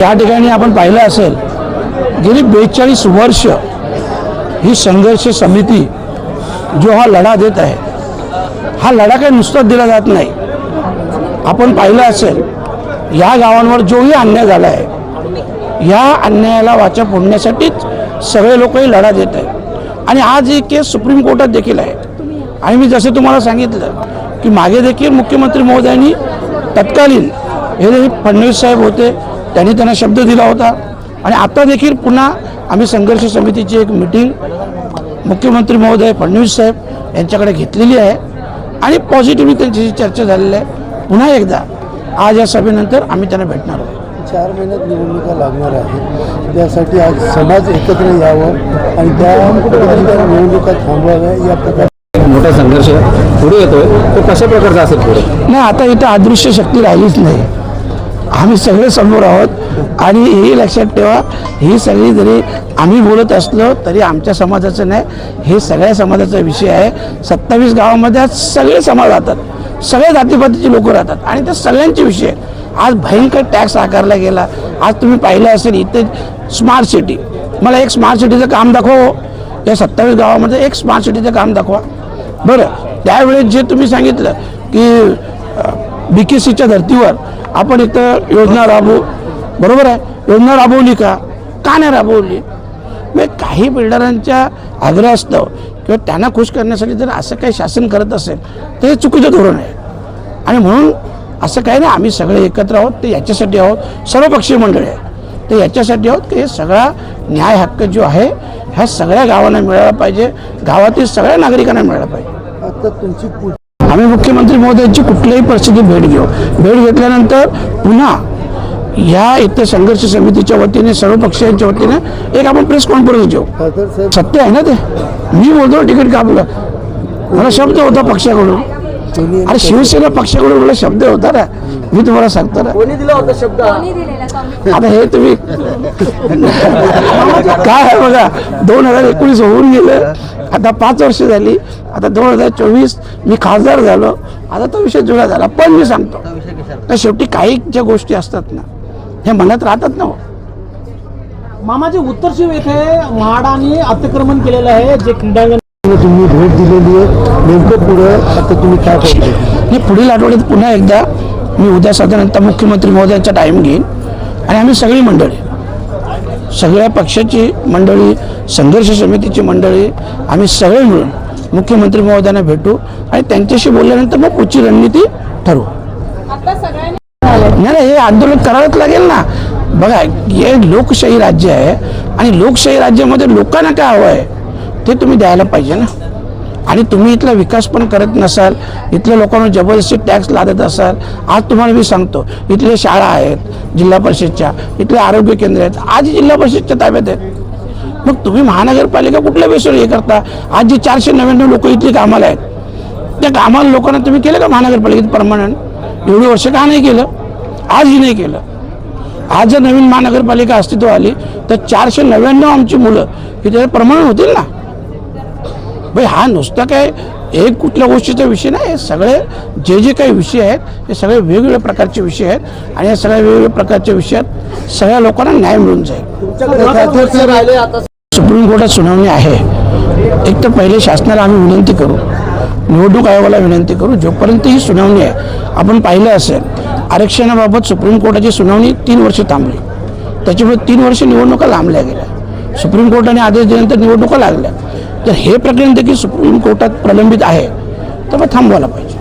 या ठिकाणी आपण पाहिलं असेल गेली बेचाळीस वर्ष ही संघर्ष समिती जो हा लढा देत आहे हा लढा काही नुसताच दिला जात नाही. आपण पाहिलं असेल या गावांवर जोही अन्याय झाला आहे या अन्यायाला वाचा फोडण्यासाठीच सगळे लोकही लढा देत आहेत. आणि आज ही केस सुप्रीम कोर्टात देखील आहे आणि मी जसं तुम्हाला सांगितलं की मागे देखील मुख्यमंत्री महोदयांनी तत्कालीन हे फडणवीस साहेब होते त्यांनी त्यांना शब्द दिला होता. आणि आता देखील पुन्हा आम्ही संघर्ष समितीची एक मिटिंग मुख्यमंत्री महोदय फडणवीस साहेब यांच्याकडे घेतलेली आहे. आणि पॉझिटिव्हली त्यांच्याशी चर्चा झालेली आहे. पुन्हा एकदा आज या सभेनंतर आम्ही त्यांना भेटणार आहोत. चार महिन्यात निवडणुका लागणार आहेत. त्यासाठी आज समाज एकत्र यावं आणि त्या निवडणुका थांबवाव्या या प्रकारे मोठा संघर्ष पुढे येतोय. तो कशा प्रकारचा असेल पुढे? नाही आता इथं अदृश्य शक्ती राहिलीच नाही. आम्ही सगळे समोर आहोत आणि हे लक्षात ठेवा ही सगळी जरी आम्ही बोलत असलो तरी आमच्या समाजाचं नाही. हे सगळ्या समाजाचा विषय आहे. सत्तावीस गावामध्ये आज सगळे समाज राहतात. सगळे जातीपातीचे लोक राहतात. आणि ते सगळ्यांचे विषय आहे. आज भयंकर टॅक्स आकारला गेला. आज तुम्ही पाहिलं असेल इथे स्मार्ट सिटी. मला एक स्मार्ट सिटीचं काम दाखवा हो. या सत्तावीस गावामध्ये एक स्मार्ट सिटीचं काम दाखवा. बरं त्यावेळेस जे तुम्ही सांगितलं की बी के सीच्या धर्तीवर आपण इथं योजना राबवू. बरोबर आहे? योजना राबवली का? का नाही राबवली? म्हणजे काही बिल्डरांच्या आग्रहास्तव किंवा त्यांना खुश करण्यासाठी जर असं काही शासन करत असेल तर हे चुकीचं धोरण आहे. आणि म्हणून असं काही नाही आम्ही सगळे एकत्र आहोत ते याच्यासाठी आहोत सर्वपक्षीय मंडळी आहे ते याच्यासाठी आहोत की हे सगळा न्याय हक्क जो आहे ह्या सगळ्या गावांना मिळाला पाहिजे. गावातील सगळ्या नागरिकांना मिळाला पाहिजे. आता तुमची आम्ही मुख्यमंत्री महोदयांची कुठल्याही परिस्थितीत भेट घेऊ. भेट घेतल्यानंतर पुन्हा या इथं संघर्ष समितीच्या वतीने सर्व पक्षांच्या वतीने एक आपण प्रेस कॉन्फरन्स घेऊ. सत्य आहे ना ते? मी बोलतो तिकीट कापलं. मला शब्द होता पक्षाकडून. अरे शिवसेना पक्षाकडून मला शब्द होता ना. मी तुम्हाला सांगतो ना. कोणी दिला होता शब्द? कोणी दिलेला काँग्रेस? आता हे तुम्ही काय आहे बघा दोन हजार एकोणीस होऊन गेलं. आता पाच वर्ष झाली. आता दोन हजार चोवीस मी खासदार झालो. आता तो विषय जुळा झाला. पण मी सांगतो तर शेवटी काही ज्या गोष्टी असतात ना हे मनात राहतात ना हो. मामाजी उत्तर शिव येथे म्हाडाने अतिक्रमण केलेलं आहे. जे क्रीडांगण तुम्ही भेट दिलेली आहे. नेमकं पुढं आता तुम्ही काय करता हे पुढील आठवड्यात पुन्हा एकदा मी उद्या साधारणतः मुख्यमंत्री महोदयांचा टाईम घेईन. आणि आम्ही सगळी मंडळी सगळ्या पक्षाची मंडळी संघर्ष समितीची मंडळी आम्ही सगळे मिळून मुख्यमंत्री महोदयांना भेटू आणि त्यांच्याशी बोलल्यानंतर मग पुढची रणनीती ठरवू. नाही नाही, हे आंदोलन करावंच लागेल ना. बघा हे लोकशाही राज्य आहे आणि लोकशाही राज्यामध्ये लोकांना काय हवं आहे? ते तुम्ही द्यायला पाहिजे ना. आणि तुम्ही इथला विकास पण करत नसाल इथल्या लोकांना जबरदस्ती टॅक्स लादत असाल आज तुम्हाला मी सांगतो इथल्या शाळा आहेत जिल्हा परिषदच्या इथले आरोग्य केंद्र आहेत आज जिल्हा परिषदच्या ताब्यात आहेत. मग तुम्ही महानगरपालिका कुठल्या बेसवर हे करता? आज जे चारशे नव्याण्णव लोक इथली कामाला आहेत त्या कामाला लोकांना तुम्ही केलं का महानगरपालिकेत परमनंट? एवढी वर्ष का नाही केलं? आजही नाही केलं. आज जर नवीन महानगरपालिका अस्तित्व आली तर चारशे नव्याण्णव आमची मुलं ही त्याचं प्रमाण होतील ना? भाई हा नुसता काय एक कुठल्या गोष्टीचा विषय नाही. हे सगळे जे जे काही विषय आहेत हे सगळे वेगवेगळ्या प्रकारचे विषय आहेत आणि या सगळ्या वेगवेगळ्या प्रकारच्या विषयात सगळ्या लोकांना न्याय मिळून जाईल. सुप्रीम कोर्टात सुनावणी आहे. एक तर पहिले शासनाला आम्ही विनंती करू. निवडणूक आयोगाला विनंती करू. जोपर्यंत ही सुनावणी आहे आपण पाहिलं असेल आरक्षणाबाबत सुप्रीम कोर्टाची सुनावणी तीन वर्ष थांबली. त्याच्यामुळे तीन वर्ष निवडणुका लांबल्या गेल्या. सुप्रीम कोर्टाने आदेश दिल्यानंतर निवडणुका लागल्या. तर हे प्रकरण देखील सुप्रीम कोर्टात प्रलंबित आहे. तर मग थांबवायला पाहिजे.